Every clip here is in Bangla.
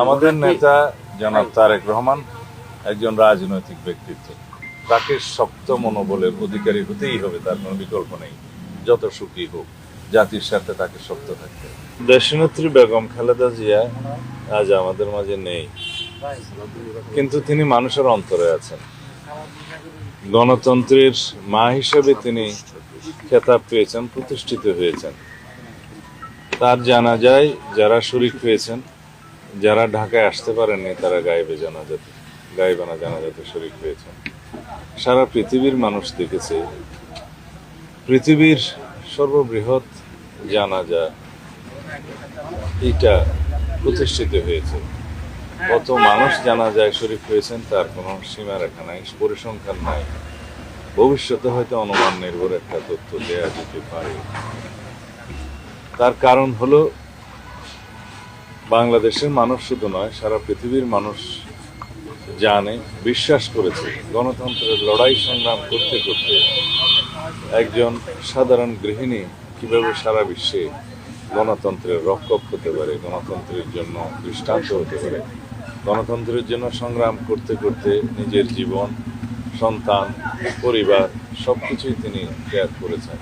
আমাদের নেতা জনাব তারেক রহমান একজন রাজনৈতিক ব্যক্তিত্ব। তাকে শক্ত মনোবলের অধিকারী হতেই হবে তার কোনো বিকল্প নেই। যত সুখী হোক জাতির সাথে তাকে শক্ত থাকতে। দেশনেত্রী বেগম খালেদা জিয়া আজ আমাদের মাঝে নেই। কিন্তু তিনি মানুষের অন্তরে আছেন। গণতন্ত্রের মা হিসেবে তিনি খেতাব পেয়েছেন প্রতিষ্ঠিত হয়েছেন। তার জানা যায় যারা শরিক হয়েছেন যারা ঢাকায় আসতে পারেননি, তারা গায়েবে জানাজাতে, গায়েবানা জানাজাতে শরিক হয়েছেন। সারা পৃথিবীর মানুষ দেখেছে, পৃথিবীর সর্ববৃহৎ জানাজা এটা প্রতিষ্ঠিত হয়েছে। কত মানুষ জানা যায় শরিক হয়েছেন, তার কোনো সীমা রেখা নাই, পরিসংখ্যান নাই। ভবিষ্যতে হয়তো অনুমান নির্ভর একটা তথ্য দেয়া যেতে পারে। তার কারণ হলো বাংলাদেশের মানুষ শুধু নয়, সারা পৃথিবীর মানুষ জানে, বিশ্বাস করেছে, গণতন্ত্রের লড়াই সংগ্রাম করতে করতে একজন সাধারণ গৃহিণী কীভাবে সারা বিশ্বে গণতন্ত্রের রক্ষক হতে পারে, গণতন্ত্রের জন্য দৃষ্টান্ত হতে পারে? গণতন্ত্রের জন্য সংগ্রাম করতে করতে নিজের জীবন, সন্তান, পরিবার সব কিছুই তিনি ত্যাগ করেছেন।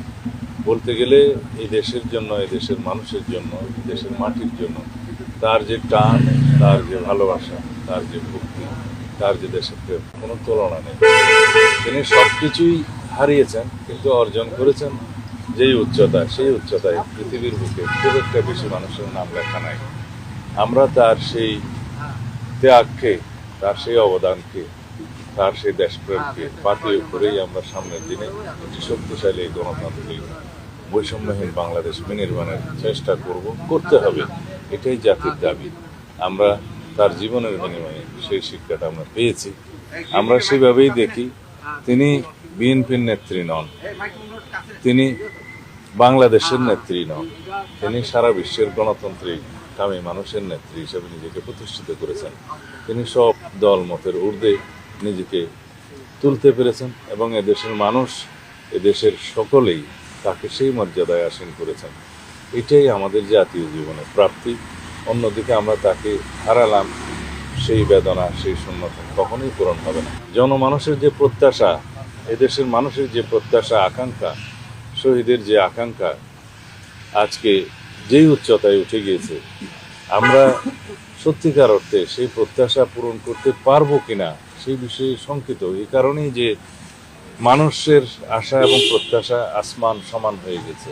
বলতে গেলে এই দেশের জন্য, এই দেশের মানুষের জন্য দেশের মাটির জন্য তার যে টান, তার যে ভালোবাসা, তার যে ভক্তি, তার যে দেশের প্রেম কোনো তুলনা নেই। তিনি সব কিছুই হারিয়েছেন, কিন্তু অর্জন করেছেন যেই উচ্চতা সেই উচ্চতায় পৃথিবীর বুকে খুব একটা বেশি মানুষের নাম লেখা নাই। আমরা তার সেই ত্যাগকে, তার সেই অবদানকে, তার সেই দেশপ্রেমকে পাতিয়ে করেই আমরা সামনের দিনে একটি শক্তিশালী গণতান্ত্রিক বৈষম্যহীন বাংলাদেশ বিনির্মাণের চেষ্টা করব, করতে হবে। এটাই জাতির দাবি। আমরা তার জীবনের বিনিময়ে সেই শিক্ষাটা আমরা পেয়েছি। আমরা সেভাবেই দেখি, তিনি বিএনপির নেত্রী নন, তিনি বাংলাদেশের নেত্রী নন, তিনি সারা বিশ্বের গণতান্ত্রিক কামী মানুষের নেত্রী হিসেবে নিজেকে প্রতিষ্ঠিত করেছেন। তিনি সব দল মতের ঊর্ধ্বে নিজেকে তুলতে পেরেছেন এবং এদেশের মানুষ, এদেশের সকলেই তাকে সেই মর্যাদায় আসীন করেছেন। এটাই আমাদের জাতীয় জীবনের প্রাপ্তি। অন্যদিকে আমরা তাকে হারালাম, সেই বেদনা, সেই শূন্যতা কখনোই পূরণ হবে না। জনমানুষের যে প্রত্যাশা, এদেশের মানুষের যে প্রত্যাশা, আকাঙ্ক্ষা, শহীদের যে আকাঙ্ক্ষা, আজকে যেই উচ্চতায় উঠে গিয়েছে, আমরা সত্যিকার অর্থে সেই প্রত্যাশা পূরণ করতে পারব কিনা, সেই বিষয়ে শঙ্কিত। এই কারণেই যে মানুষের আশা এবং প্রত্যাশা আসমান সমান হয়ে গেছে।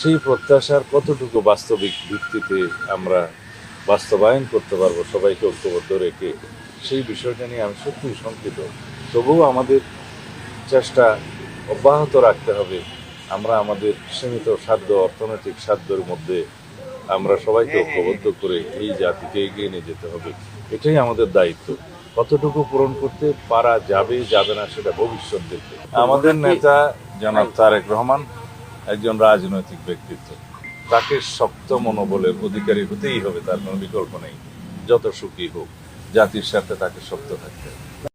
সেই প্রত্যাশার কতটুকু বাস্তবিক ভিত্তিতে আমরা বাস্তবায়ন করতে পারব সবাইকে ঐক্যবদ্ধ রেখে সেই বিষয়টা নিয়ে আমি সত্যিই শঙ্কিত। তবুও আমাদের চেষ্টা অব্যাহত রাখতে হবে। আমরা আমাদের সীমিত সাধ্য অর্থনৈতিক সাধ্যের মধ্যে আমরা সবাইকে ঐক্যবদ্ধ করে এই জাতিকে এগিয়ে নিয়ে যেতে হবে। এটাই আমাদের দায়িত্ব। কতটুকু পূরণ করতে পারা যাবে যাবে না সেটা ভবিষ্যৎ দেখবে। আমাদের নেতা জনাব তারেক রহমান একজন রাজনৈতিক ব্যক্তিত্ব। তাকে শক্ত মনোবলের অধিকারী হতেই হবে, তার কোনো বিকল্প নেই। যত সুখী হোক, জাতির সাথে তাকে শক্ত থাকতে হবে।